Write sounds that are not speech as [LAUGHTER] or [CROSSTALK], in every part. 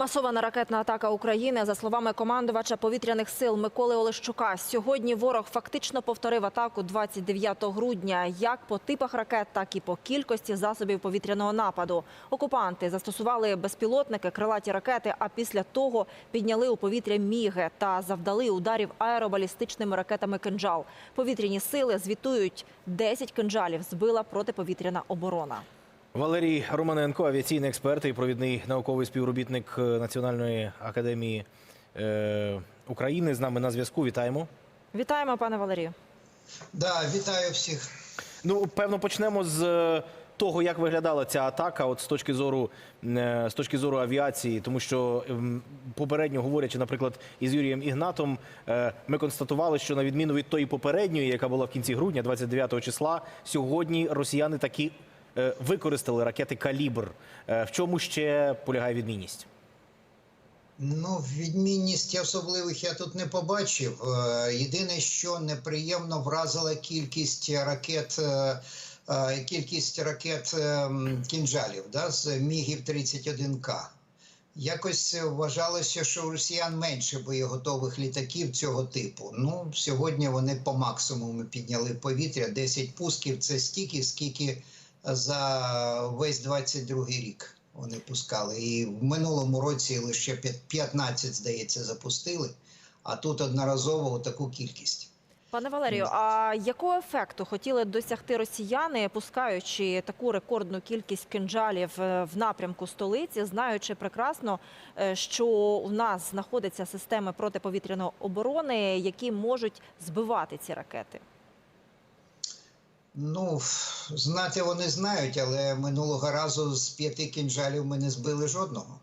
Масована ракетна атака України, за словами командувача повітряних сил Миколи Олещука. Сьогодні ворог фактично повторив атаку 29 грудня, як по типах ракет, так і по кількості засобів повітряного нападу. Окупанти застосували безпілотники, крилаті ракети, а після того підняли у повітря міги та завдали ударів аеробалістичними ракетами «Кинджал». Повітряні сили звітують 10 кинджалів збила протиповітряна оборона. Валерій Романенко, авіаційний експерт і провідний науковий співробітник е, Національної академії е, України. З нами на зв'язку. Вітаємо. Вітаємо, пане Валерію. Да, вітаю всіх. Ну, певно, почнемо з е, того, як виглядала ця атака, от з точки зору е, з точки зору авіації, тому що попередньо говорячи, наприклад, із Юрієм Ігнатом, ми констатували, що на відміну від тої попередньої, яка була в кінці грудня, 29 числа, сьогодні росіяни такі використали ракети Калібр. Е, В чому ще полягає відмінність? Ну, відмінність особливих я тут не побачив. Е, Єдине, що неприємно вразила кількість ракет, е, е, кількість ракет е, кінжалів да, з мігів 31К. Якось вважалося, що у росіян менше боєготових літаків цього типу. Ну, сьогодні вони по максимуму підняли повітря. 10 пусків це стільки, скільки за весь 22 рік вони пускали. І в минулому році лише п'ят- 15, здається, запустили, а тут одноразово таку кількість. Пане Валерію, а якого ефекту хотіли досягти росіяни, пускаючи таку рекордну кількість кинджалів е, в напрямку столиці, знаючи прекрасно, е, що у нас знаходяться системи протиповітряної оборони, які можуть збивати ці ракети? Ну, знати вони знають, але минулого разу з п'яти кінжалів ми не збили жодного.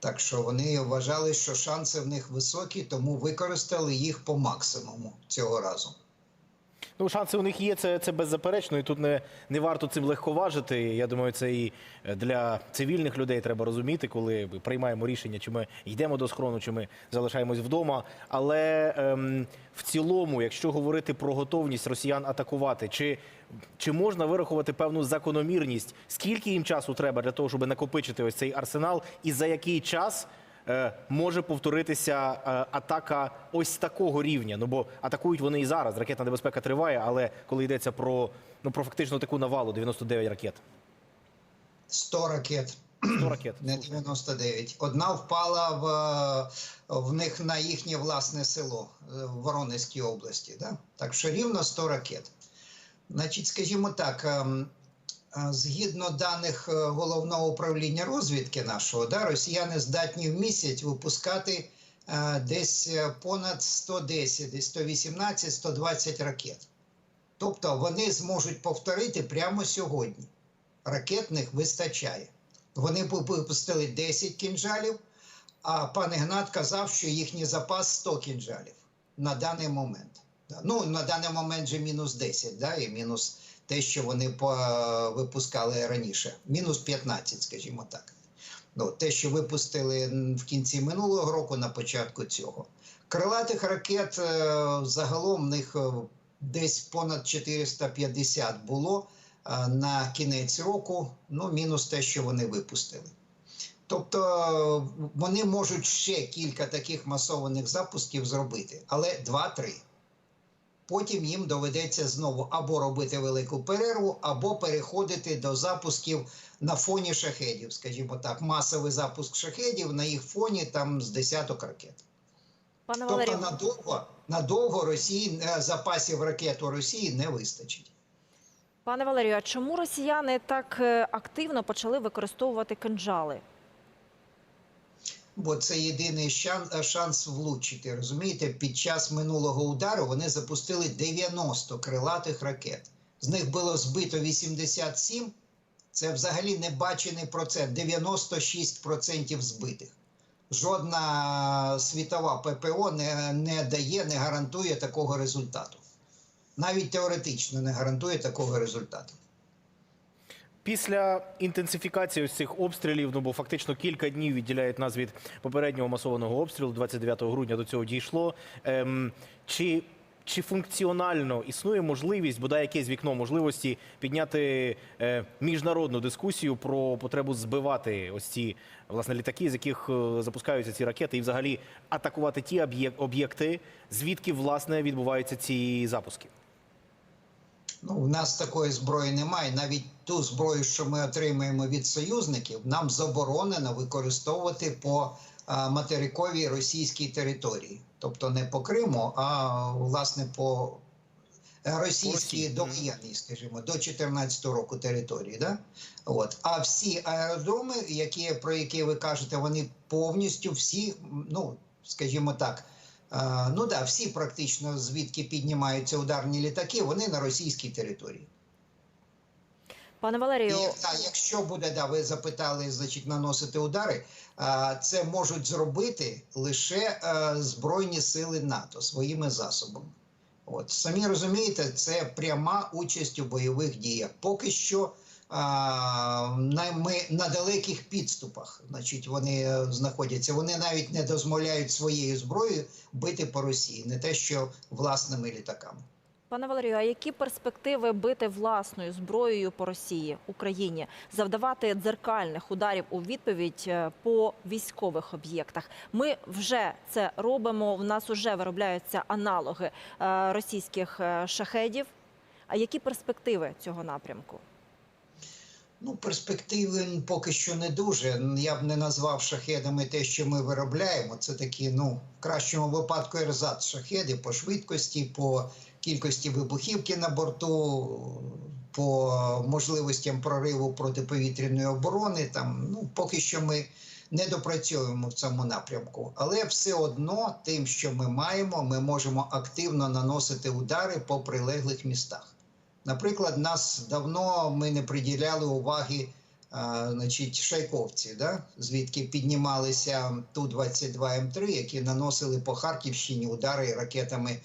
Так що вони вважали, що шанси в них високі, тому використали їх по максимуму цього разу. Ну, шанси у них є, це, це беззаперечно, і тут не, не варто цим легковажити. Я думаю, це і для цивільних людей треба розуміти, коли ми приймаємо рішення, чи ми йдемо до схорону, чи ми залишаємось вдома. Але ем, в цілому, якщо говорити про готовність росіян атакувати, чи, чи можна вирахувати певну закономірність, скільки їм часу треба для того, щоб накопичити ось цей арсенал, і за який час може повторитися е, атака ось такого рівня. Ну бо атакують вони і зараз. Ракетна небезпека триває, але коли йдеться про ну про фактично таку навалу 99 ракет. 100 ракет. 100 ракет. Не 99. Одна впала в, е, в них на їхнє власне село е, в Воронезькій області. Да? Так що рівно 100 ракет. Значить, скажімо так, ем, е, згідно даних е, головного управління розвідки нашого, да, росіяни здатні в місяць випускати е, десь е, понад 110, десь 118, 120 ракет. Тобто вони зможуть повторити прямо сьогодні. Ракетних вистачає. Вони випустили 10 кінжалів, а пан Ігнат казав, що їхній запас 100 кінжалів на даний момент. Ну, на даний момент же мінус 10, да, і мінус те, що вони по- випускали раніше. Мінус 15, скажімо так. Ну, те, що випустили в кінці минулого року, на початку цього. Крилатих ракет е, загалом в них е, десь понад 450 було е, на кінець року, ну, мінус те, що вони випустили. Тобто е, вони можуть ще кілька таких масованих запусків зробити, але 2-3. Потім їм доведеться знову або робити велику перерву, або переходити до запусків на фоні шахедів, скажімо так, масовий запуск шахедів на їх фоні там з десяток ракет. Пане Тобто Валерію, надовго, надовго Росії е, запасів ракет у Росії не вистачить. пане Валерію, а чому росіяни так е, активно почали використовувати кинджали? Бо це єдиний шанс, шанс влучити. Розумієте, під час минулого удару вони запустили 90 крилатих ракет. З них було збито 87. Це взагалі небачений процент. 96% збитих. Жодна світова ППО не, не дає, не гарантує такого результату. Навіть теоретично не гарантує такого результату. Після інтенсифікації ось цих обстрілів, ну бо фактично кілька днів відділяють нас від попереднього масованого обстрілу, 29 грудня до цього дійшло. Ем, чи чи функціонально існує можливість, бодай якесь вікно можливості підняти е, міжнародну дискусію про потребу збивати ось ці власне літаки, з яких е, запускаються ці ракети, і взагалі атакувати ті об'єк- об'єкти, звідки власне відбуваються ці запуски? Ну, у нас такої зброї немає. Навіть ту зброю, що ми отримуємо від союзників, нам заборонено використовувати по материковій російській території. Тобто не по Криму, а власне по е, російській довоєнній, скажімо, до 2014 року території. Да? От. А всі аеродроми, які, про які ви кажете, вони повністю всі, ну, скажімо так, Е, Ну да, всі практично звідки піднімаються ударні літаки, вони на російській території. Пане І Валерію, та, якщо буде, да, ви запитали, значить, наносити удари, це можуть зробити лише е, Збройні сили НАТО своїми засобами. От самі розумієте, це пряма участь у бойових діях. Поки що на, ми на далеких підступах, значить, вони е, знаходяться. Вони навіть не дозволяють своєю зброєю бити по Росії, не те, що власними літаками. пане Валерію, а які перспективи бити власною зброєю по Росії Україні, завдавати дзеркальних ударів у відповідь е, по військових об'єктах? Ми вже це робимо. В нас вже виробляються аналоги е, російських шахедів. А які перспективи цього напрямку? Ну, перспективи поки що не дуже. Я б не назвав шахедами те, що ми виробляємо. Це такі, ну, в кращому випадку ерзац шахеди по швидкості, по кількості вибухівки на борту, по можливостям прориву протиповітряної оборони. Там, ну, поки що ми не допрацьовуємо в цьому напрямку. Але все одно, тим, що ми маємо, ми можемо активно наносити удари по прилеглих містах. Наприклад, нас давно ми не приділяли уваги а, значить, шайковці, да? звідки піднімалися Ту-22М3, які наносили по Харківщині удари ракетами.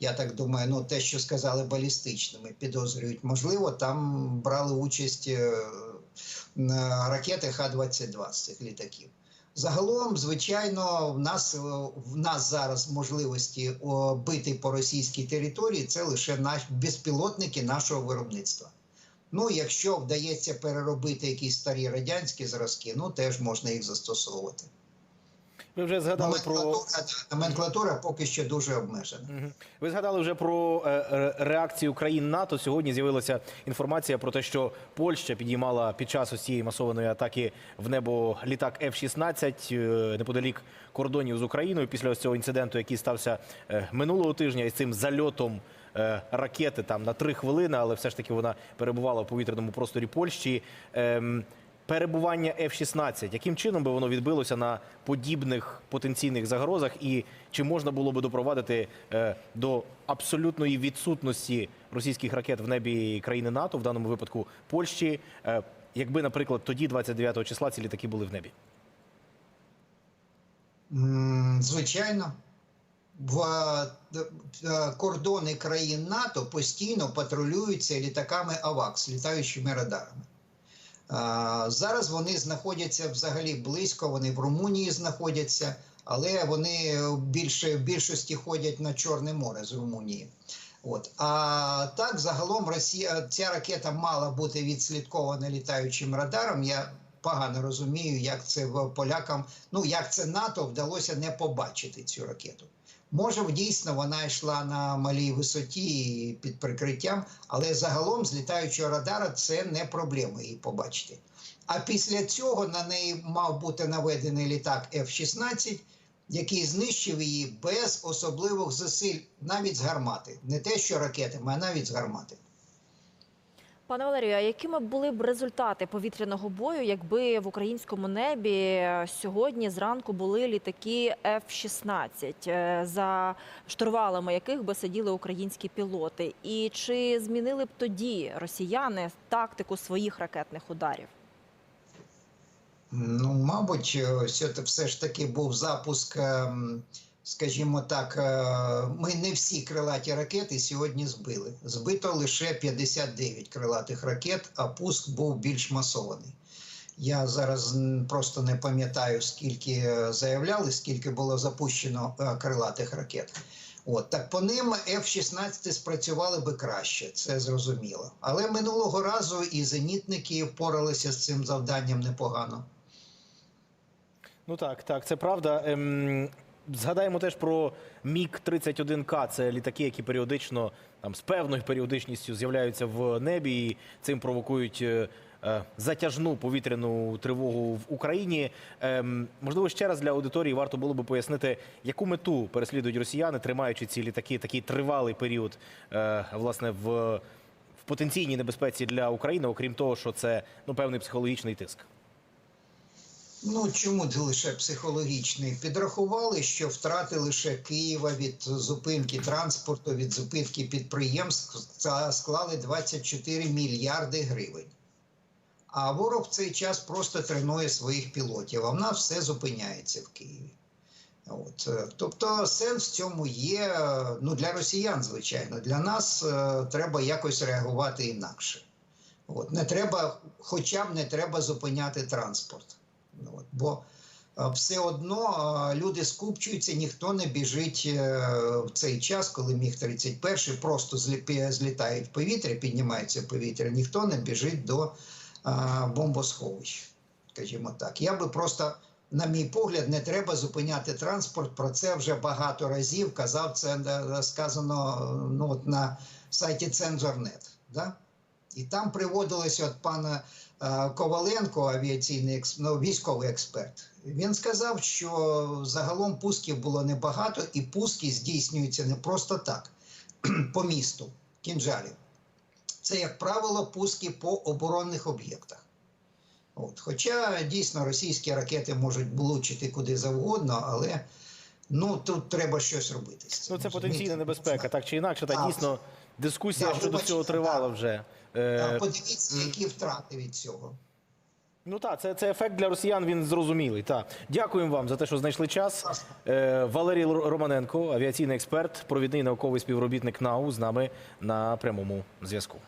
Я так думаю, ну те, що сказали балістичними, підозрюють. Можливо, там брали участь е, ракети Х-22 з цих літаків. Загалом, звичайно, в нас е, в нас зараз можливості бити по російській території це лише наш безпілотники нашого виробництва. Ну, якщо вдається переробити якісь старі радянські зразки, ну теж можна їх застосовувати. Ви вже згадали про Номенклатура, поки що дуже обмежена. Ви згадали вже про е, реакцію країн НАТО. Сьогодні з'явилася інформація про те, що Польща підіймала під час ось цієї масованої атаки в небо літак F-16 е, неподалік кордонів з Україною. Після ось цього інциденту, який стався е, минулого тижня, із цим зальотом е, ракети там на три хвилини, але все ж таки вона перебувала в повітряному просторі Польщі. Ем, Перебування F-16, яким чином би воно відбилося на подібних потенційних загрозах, і чи можна було би допровадити е, до абсолютної відсутності російських ракет в небі країни НАТО, в даному випадку Польщі, е, якби, наприклад, тоді, 29 числа, ці літаки були в небі? Звичайно, в е, кордони країн НАТО постійно патрулюються літаками АВАКС, літаючими радарами. Зараз вони знаходяться взагалі близько, вони в Румунії знаходяться, але вони більше в більшості ходять на Чорне море з Румунії. От. А так, загалом Росія, ця ракета мала бути відслідкована літаючим радаром. Я погано розумію, як це полякам, ну як це НАТО вдалося не побачити цю ракету. Може, дійсно вона йшла на малій висоті під прикриттям, але загалом з літаючого радара це не проблема її побачити. А після цього на неї мав бути наведений літак F-16, який знищив її без особливих зусиль, навіть з гармати. Не те, що ракетами, а навіть з гармати. Пане Валерію, а якими були б результати повітряного бою, якби в українському небі сьогодні зранку були літаки F-16, е, за штурвалами яких би сиділи українські пілоти? І чи змінили б тоді росіяни тактику своїх ракетних ударів? Ну, мабуть, все, все ж таки був запуск, ем, скажімо так, е, ми не всі крилаті ракети сьогодні збили. Збито лише 59 крилатих ракет, а пуск був більш масований. Я зараз просто не пам'ятаю, скільки е, заявляли, скільки було запущено е, крилатих ракет. От так по ним F-16 спрацювали би краще, це зрозуміло. Але минулого разу і зенітники впоралися з цим завданням непогано. Ну так, так, це правда. Ем, згадаємо теж про Міг-31К. Це літаки, які періодично там з певною періодичністю з'являються в небі і цим провокують. е, е, Затяжну повітряну тривогу в Україні. Ем, можливо, ще раз для аудиторії варто було би пояснити, яку мету переслідують росіяни, тримаючи ці літаки такий тривалий період, е, власне, в, в потенційній небезпеці для України, окрім того, що це ну певний психологічний тиск. Ну чому лише психологічний? Підрахували, що втрати лише Києва від зупинки транспорту, від зупинки підприємств склали 24 мільярди гривень. А ворог в цей час просто тренує своїх пілотів, а в нас все зупиняється в Києві. От, е, тобто сенс в цьому є е, ну, для росіян, звичайно. Для нас е, треба якось реагувати інакше. От, не треба, хоча б не треба зупиняти транспорт. Ну, От, бо е, все одно е, люди скупчуються, ніхто не біжить е, в цей час, коли міг 31 просто злітають в повітря, піднімаються в повітря, ніхто не біжить до бомбосховищ. Скажімо так. Я би просто, на мій погляд, не треба зупиняти транспорт. Про це вже багато разів казав. Це сказано ну, от на сайті Цензорнет. Да? І там приводилося от пана е, Коваленко, авіаційний ну, військовий експерт. Він сказав, що загалом пусків було небагато, і пуски здійснюються не просто так [CLEARS THROAT] по місту кінжалів. Це, як правило, пуски по оборонних об'єктах. От. Хоча дійсно російські ракети можуть влучити куди завгодно, але ну, тут треба щось робити. Ну, це потенційна небезпека, так чи інакше. Та Так. дійсно дискусія щодо вибачте, цього тривала так. вже. Подивіться, які втрати від цього. ну так, це, це ефект для росіян. Він зрозумілий. Так. Дякуємо вам за те, що знайшли час. Е, Валерій Романенко, авіаційний експерт, провідний науковий співробітник НАУ, з нами на прямому зв'язку.